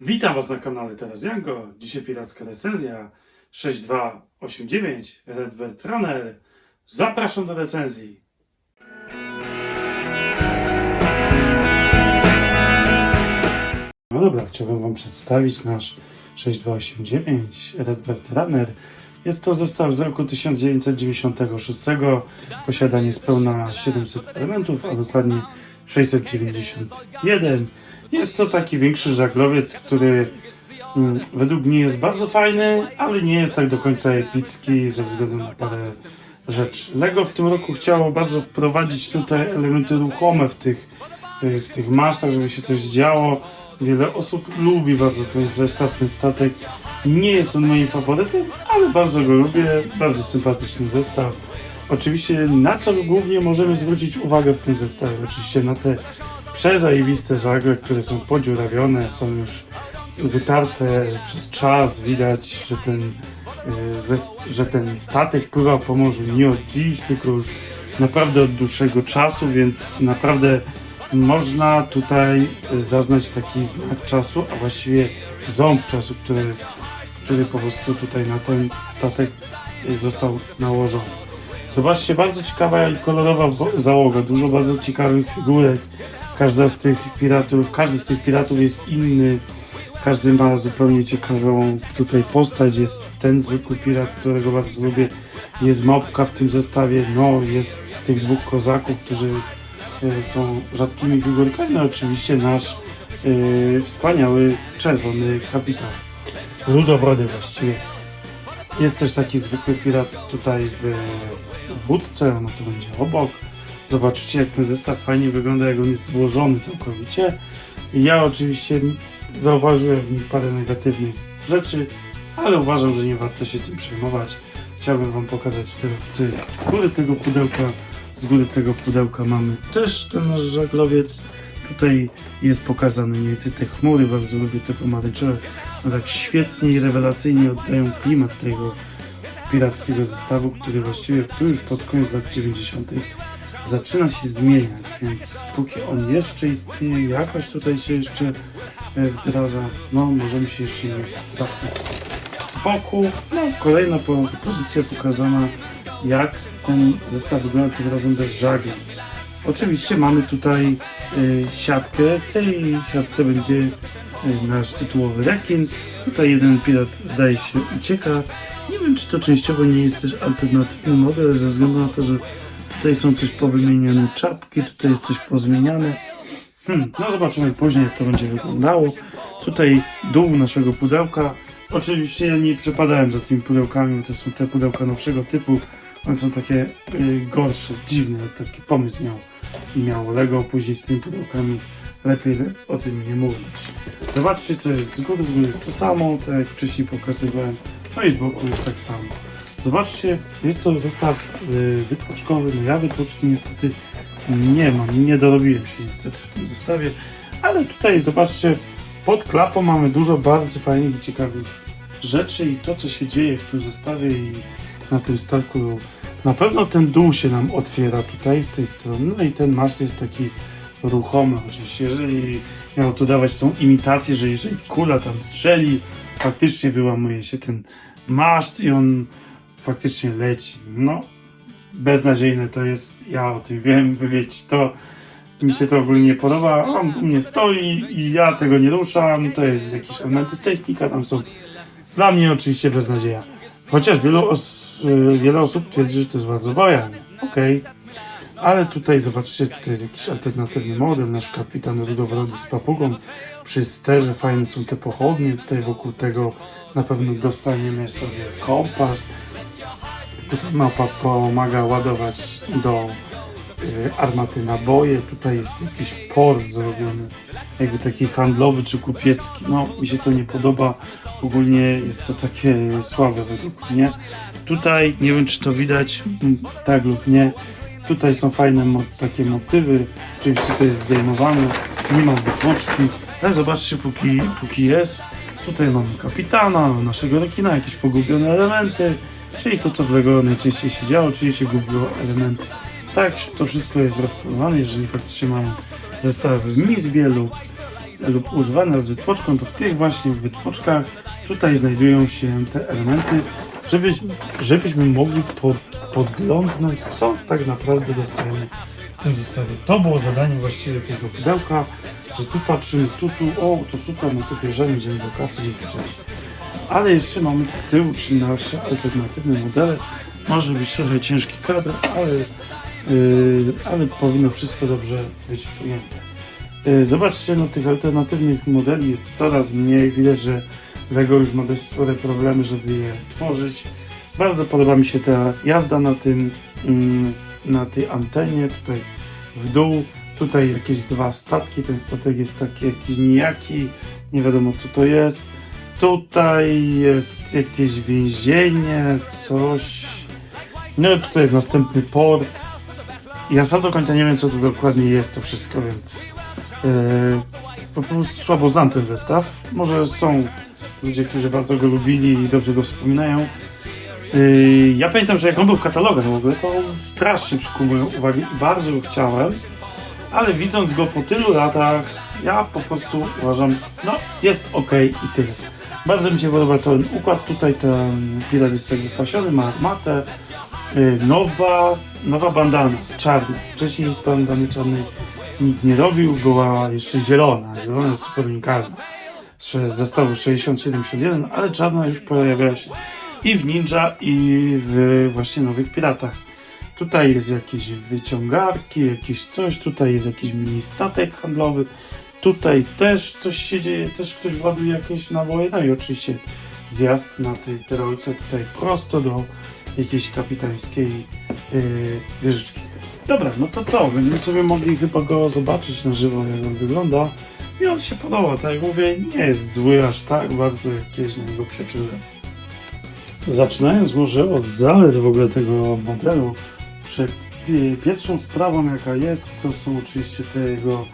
Witam Was na kanale Teraz Jango. Dzisiaj piracka recenzja 6289 Redbird Runner. Zapraszam do recenzji. No dobra, chciałbym Wam przedstawić nasz 6289 Redbird Runner. Jest to zestaw z roku 1996. Posiada niespełna 700 elementów, a dokładnie 691. Jest to taki większy żaglowiec, który mm, według mnie jest bardzo fajny, ale nie jest tak do końca epicki ze względu na parę rzeczy. Lego w tym roku chciało bardzo wprowadzić tutaj elementy ruchome w tych, y, w tych masztach, żeby się coś działo. Wiele osób lubi bardzo ten zestaw, ten statek. Nie jest on moim faworytem, ale bardzo go lubię. Bardzo sympatyczny zestaw. Oczywiście na co głównie możemy zwrócić uwagę w tym zestawie? Oczywiście na te przezajebiste żagle, które są podziurawione, są już wytarte przez czas. Widać, że ten, zest- że ten statek pływa po morzu nie od dziś, tylko już naprawdę od dłuższego czasu, więc naprawdę można tutaj y, zaznać taki znak czasu, a właściwie ząb czasu, który, który po prostu tutaj na ten statek y, został nałożony. Zobaczcie, bardzo ciekawa i kolorowa załoga, dużo bardzo ciekawych figurek. Każda z tych piratów, każdy z tych piratów jest inny. Każdy ma zupełnie ciekawą tutaj postać. Jest ten zwykły pirat, którego bardzo lubię. Jest małpka w tym zestawie. No, jest tych dwóch kozaków, którzy e, są rzadkimi figurkami. No, oczywiście nasz e, wspaniały czerwony kapitan. Rudowrody właściwie. Jest też taki zwykły pirat tutaj w wódce, ono tu będzie obok. Zobaczcie, jak ten zestaw fajnie wygląda, jak on jest złożony całkowicie. Ja oczywiście zauważyłem w nim parę negatywnych rzeczy, ale uważam, że nie warto się tym przejmować. Chciałbym Wam pokazać teraz, co jest z góry tego pudełka. Z góry tego pudełka mamy też ten nasz żaglowiec. Tutaj jest pokazane mniej więcej te chmury, bardzo lubię te pomarańczowe. No tak świetnie i rewelacyjnie oddają klimat tego pirackiego zestawu, który właściwie tu już pod koniec lat 90. zaczyna się zmieniać, więc póki on jeszcze istnieje, jakoś tutaj się jeszcze e, wdraża, no możemy się jeszcze nie zachwycić. Z boku, no kolejna po- pozycja pokazana, jak ten zestaw wygląda tym razem bez żagli. Oczywiście mamy tutaj siatkę. W tej siatce będzie y, nasz tytułowy rekin. Tutaj jeden pirat zdaje się ucieka. Nie wiem, czy to częściowo nie jest też alternatywny model, ze względu na to, że tutaj są coś powymieniane czapki, tutaj jest coś pozmieniane. Hmm, no zobaczymy później, jak to będzie wyglądało. Tutaj dół naszego pudełka. Oczywiście ja nie przepadałem za tymi pudełkami, to są te pudełka nowszego typu. One są takie y, gorsze, dziwne. Taki pomysł miał, miał Lego później z tymi pudełkami. Lepiej o tym nie mówić. Zobaczcie, co jest z góry. Z góry jest to samo, tak jak wcześniej pokazywałem. No i z boku jest tak samo. Zobaczcie, jest to zestaw y, wytłoczkowy. No ja wytłoczki niestety nie mam, nie dorobiłem się niestety w tym zestawie. Ale tutaj zobaczcie, pod klapą mamy dużo bardzo fajnych i ciekawych rzeczy i to, co się dzieje w tym zestawie i na tym statku. Na pewno ten dół się nam otwiera tutaj z tej strony, no i ten maszt jest taki ruchomy. Oczywiście, jeżeli miał to dawać tą imitację, że jeżeli kula tam strzeli, faktycznie wyłamuje się ten maszt i on faktycznie leci. No, beznadziejne to jest, ja o tym wiem, wy wiecie to. Mi się to ogólnie nie podoba, on tu mnie stoi i ja tego nie ruszam, to jest jakieś elementy z technika, tam są dla mnie oczywiście beznadzieja. Chociaż wielu os y, wiele osób twierdzi, że to jest bardzo bojane. Okej. Ale tutaj zobaczcie, tutaj jest jakiś alternatywny model, nasz kapitan rudowrody z papugą. Przy sterze fajne są te pochodnie, tutaj wokół tego na pewno dostaniemy sobie kompas. Tutaj mapa pomaga ładować do armaty naboje. Tutaj jest jakiś port zrobiony, jakby taki handlowy czy kupiecki. No, mi się to nie podoba. Ogólnie jest to takie słabe według mnie. Tutaj, nie wiem czy to widać, mm, tak lub nie. Tutaj są fajne mo- takie motywy. Oczywiście to jest zdejmowane. Nie ma wytłoczki. Ale zobaczcie, póki, póki jest. Tutaj mamy kapitana, naszego rekina, jakieś pogubione elementy. Czyli to, co w Lego najczęściej się działo, czyli się gubiło elementy. Tak, to wszystko jest rozplanowane, jeżeli faktycznie mają zestawy w Mizbielu. lub używane z wytłoczką, to w tych właśnie wytłoczkach tutaj znajdują się te elementy, żeby, żebyśmy mogli pod, podglądnąć, co tak naprawdę dostajemy w tym zestawie. To było zadanie właściwie tego pudełka, że tu patrzymy, tu, tu, o, to super, no to bierzemy, idziemy do kasy, dzięki, cześć. Ale jeszcze mamy z tyłu, czyli nasze alternatywne modele. Może być trochę ciężki kadr, ale, ale powinno wszystko dobrze być ujęte. Yy, zobaczcie, no tych alternatywnych modeli jest coraz mniej. Widać, że Lego już ma dość spore problemy, żeby je tworzyć. Bardzo podoba mi się ta jazda na tym, mm, na tej antenie, tutaj w dół. Tutaj jakieś dwa statki, ten statek jest taki jakiś nijaki, nie wiadomo co to jest. Tutaj jest jakieś więzienie, coś. No tutaj jest następny port. Ja sam do końca nie wiem co tu dokładnie jest to wszystko, więc yy, po prostu słabo znam ten zestaw. Może są ludzie, którzy bardzo go lubili i dobrze go wspominają. Yy, ja pamiętam, że jak on był w katalogach w ogóle, to strasznie przykuł moją uwagę i bardzo go chciałem, ale widząc go po tylu latach, ja po prostu uważam, no jest ok i tyle. Bardzo mi się podoba ten układ tutaj, ten pirat jest tak wypasiony, ma armatę, nowa, nowa bandana, czarna. Wcześniej bandany czarnej nikt nie robił, była jeszcze zielona, zielona jest super unikalna z zestawu 6771, ale czarna już pojawiała się i w Ninja, i w właśnie Nowych Piratach. Tutaj jest jakieś wyciągarki, jakieś coś, tutaj jest jakiś mini statek handlowy, tutaj też coś się dzieje, też ktoś ładuje jakieś naboje, no i oczywiście zjazd na tej terolce tutaj prosto do jakiejś kapitańskiej yy, wieżyczki. Dobra, no to co? Będziemy sobie mogli chyba go zobaczyć na żywo, jak on wygląda. I on się podoba, tak jak mówię, nie jest zły aż tak bardzo, jak kiedyś na niego przeczyłem. Zaczynając może od zalet w ogóle tego modelu, pi- pierwszą sprawą jaka jest, to są oczywiście te jego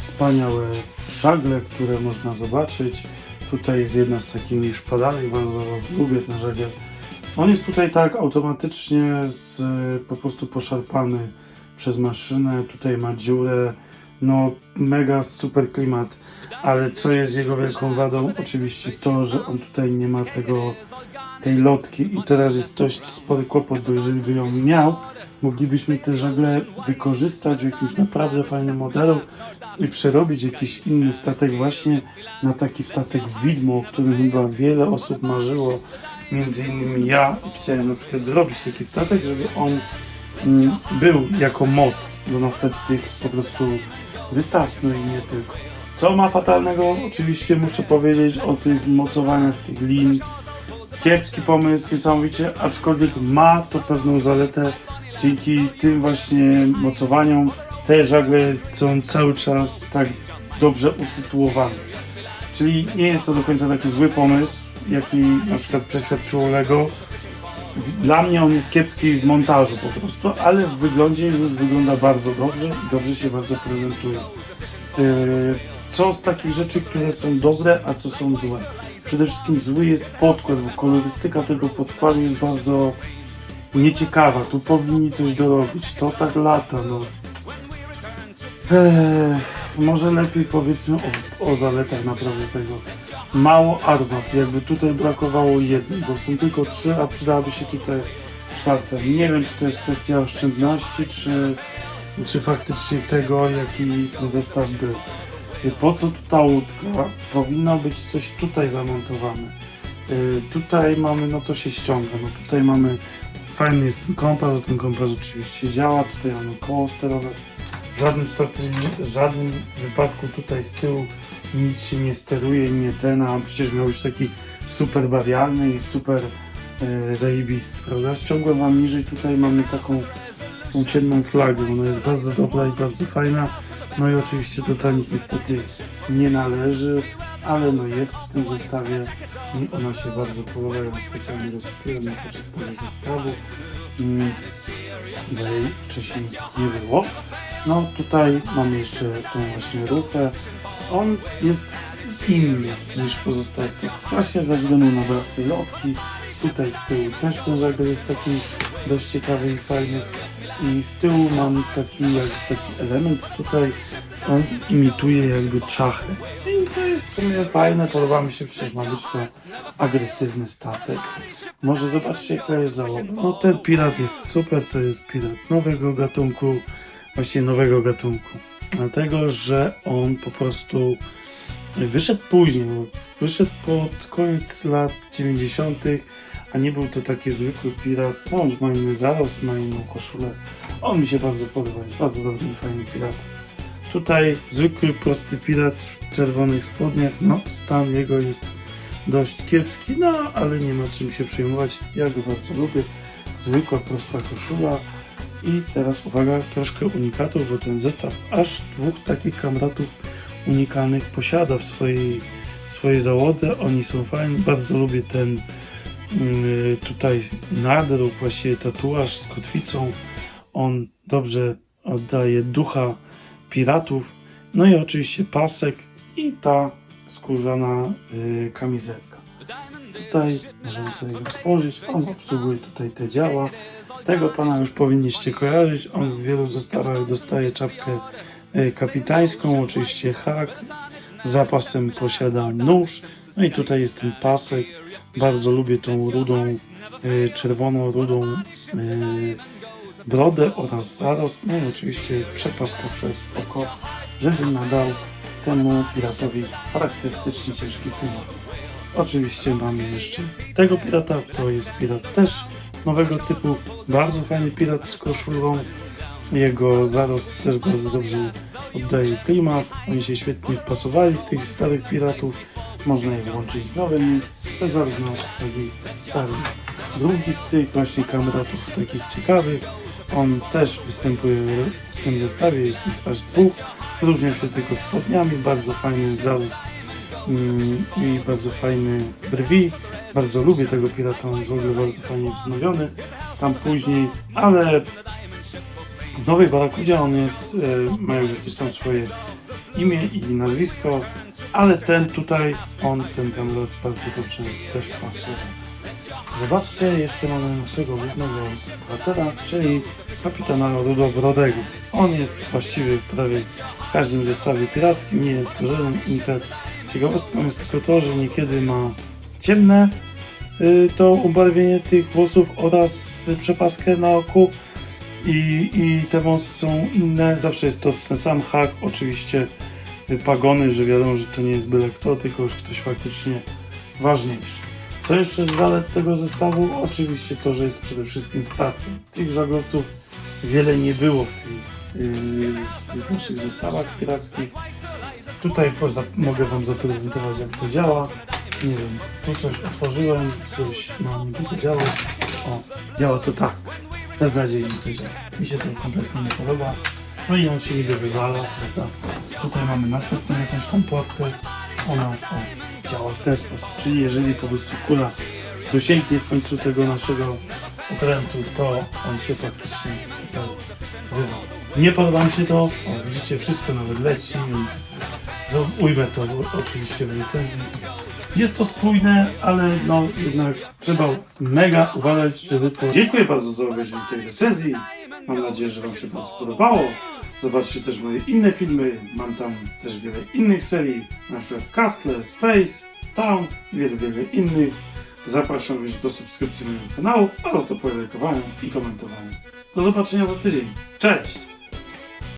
wspaniałe żagle, które można zobaczyć. Tutaj jest jedna z takich szpadanek, bardzo lubię ten żagiel. On jest tutaj tak automatycznie z, po prostu poszarpany przez maszynę. Tutaj ma dziurę, no mega super klimat, ale co jest jego wielką wadą? Oczywiście to, że on tutaj nie ma tego, tej lotki i teraz jest dość spory kłopot, bo jeżeli by ją miał, moglibyśmy te żagle wykorzystać w jakimś naprawdę fajnym modelu i przerobić jakiś inny statek właśnie na taki statek widmo, o którym chyba wiele osób marzyło, między innymi ja chciałem na przykład zrobić taki statek, żeby on mm, był jako moc do następnych po prostu wystaw, no i nie tylko. Co ma fatalnego? Oczywiście muszę powiedzieć o tych mocowaniach tych lin. Kiepski pomysł, niesamowicie, aczkolwiek ma to pewną zaletę. Dzięki tym właśnie mocowaniom te żagle są cały czas tak dobrze usytuowane. Czyli nie jest to do końca taki zły pomysł, jaki na przykład przeświadczyło Lego. Dla mnie on jest kiepski w montażu po prostu, ale w wyglądzie już wygląda bardzo dobrze i dobrze się bardzo prezentuje. Yy, Co z takich rzeczy, które są dobre, a co są złe? Przede wszystkim zły jest podkład, bo kolorystyka tego podkładu jest bardzo nieciekawa. Tu powinni coś dorobić. To tak lata, no. Ech, może lepiej powiedzmy o, o zaletach naprawdę tego. Mało armat, jakby tutaj brakowało jednej, bo są tylko trzy, a przydałaby się tutaj czwarta. Nie wiem, czy to jest kwestia oszczędności, czy, czy faktycznie tego, jaki ten zestaw był. Po co tu ta łódka? Powinno być coś tutaj zamontowane. Yy, tutaj mamy, no to się ściąga, no tutaj mamy fajny jest ten kompas, ten kompas oczywiście działa, tutaj mamy koło sterowe. W żadnym stopniu, w żadnym wypadku tutaj z tyłu nic się nie steruje, nie ten, a przecież miał być taki super bawialny i super e, zajebisty, prawda? Ściągłem wam niżej, tutaj mamy taką tą ciemną flagę, ona jest bardzo dobra i bardzo fajna. No i oczywiście do tanich niestety nie należy, ale no jest w tym zestawie i ona się bardzo podoba, ją specjalnie rozkupiłem na początku zestawu, mm, bo jej wcześniej nie było. No tutaj mamy jeszcze tą właśnie rufę. On jest inny niż pozostałe stety. Właśnie ze względu na brak tej lotki. Tutaj z tyłu też ten żagiel jest taki dość ciekawy i fajny. I z tyłu mam taki, jak, taki element tutaj. On imituje jakby czachy. I jest w sumie fajne, podoba mi się, przecież ma być to agresywny statek. Może zobaczcie jaka jest załoga. No ten pirat jest super, to jest pirat nowego gatunku, właściwie nowego gatunku. Dlatego, że on po prostu wyszedł później, bo wyszedł pod koniec lat 90., a nie był to taki zwykły pirat. No, inny zarost, ma inną koszulę. On mi się bardzo podoba, jest bardzo dobry fajny pirat. Tutaj zwykły, prosty pirat w czerwonych spodniach. No, stan jego jest dość kiepski, no ale nie ma czym się przejmować. Ja go bardzo lubię. Zwykła, prosta koszula. I teraz uwaga, troszkę unikatów, bo ten zestaw aż dwóch takich kamratów unikalnych posiada w swojej, swojej załodze. Oni są fajni. Bardzo lubię ten mm, tutaj nadruk, właściwie tatuaż z kotwicą. On dobrze oddaje ducha piratów. No i oczywiście pasek i ta skórzana y, kamizelka. Tutaj możemy sobie go spojrzeć. On obsługuje tutaj te działa. Tego pana już powinniście kojarzyć. On w wielu zestawach dostaje czapkę y, kapitańską, oczywiście hak. Zapasem posiada nóż. No i tutaj jest ten pasek. Bardzo lubię tą rudą, y, czerwono-rudą y, brodę oraz zarost. No i oczywiście przepaska przez oko, żeby nadał temu piratowi charakterystyczny ciężki klimat. Oczywiście mamy jeszcze tego pirata, to jest pirat też nowego typu, bardzo fajny pirat z koszulą. Jego zarost też bardzo dobrze oddaje klimat. Oni się świetnie wpasowali w tych starych piratów. Można je łączyć z nowymi. To zarówno taki stary. Drugi tych właśnie kamratów takich ciekawych. On też występuje w tym zestawie, jest ich aż dwóch. Różnią się tylko spodniami, bardzo fajny zarost mm, i bardzo fajny brwi. Bardzo lubię tego pirata, on jest w ogóle bardzo fajnie wznowiony. Tam później, ale w Nowej Barakudzie on jest, e, ma już jakieś tam swoje imię i nazwisko, ale ten tutaj, on, ten kamrat bardzo dobrze też pasuje. Zobaczcie, jeszcze mamy naszego głównego bohatera, czyli kapitana Rudobrodego. On jest właściwie prawie każdym zestawie pirackim, nie jest to żaden impet. Ciekawostką jest tylko to, że niekiedy ma ciemne y, to ubarwienie tych włosów oraz przepaskę na oku i, i te wąsy są inne. Zawsze jest to ten sam hak, oczywiście pagony, że wiadomo, że to nie jest byle kto, tylko już ktoś faktycznie ważniejszy. Co jeszcze z zalet tego zestawu? Oczywiście to, że jest przede wszystkim statkiem. Tych żaglowców wiele nie było w tych, yy, naszych zestawach pirackich. Tutaj poza, mogę Wam zaprezentować jak to działa. Nie wiem, tu coś otworzyłem, coś ma niby zadziałać. O, działa to tak. Beznadziejnie to działa. Mi się to kompletnie nie podoba. No i on się niby wywala, prawda? Tutaj mamy następną jakąś tam płatkę. Ona o, działa w ten sposób. Czyli jeżeli po prostu kula dosięgnie w końcu tego naszego okrętu, to on się praktycznie tutaj wywala. Nie podoba mi się to. O, widzicie, wszystko nawet leci, więc ujmę to oczywiście w recenzji. Jest to spójne, ale no jednak trzeba mega uważać, żeby to... Dziękuję bardzo za obejrzenie tej recenzji. Mam nadzieję, że Wam się bardzo podobało. Zobaczcie też moje inne filmy. Mam tam też wiele innych serii, na przykład Castle, Space, Town, wiele, wiele innych. Zapraszam już do subskrypcji mojego kanału oraz do polajkowania i komentowania. Do zobaczenia za tydzień. Cześć!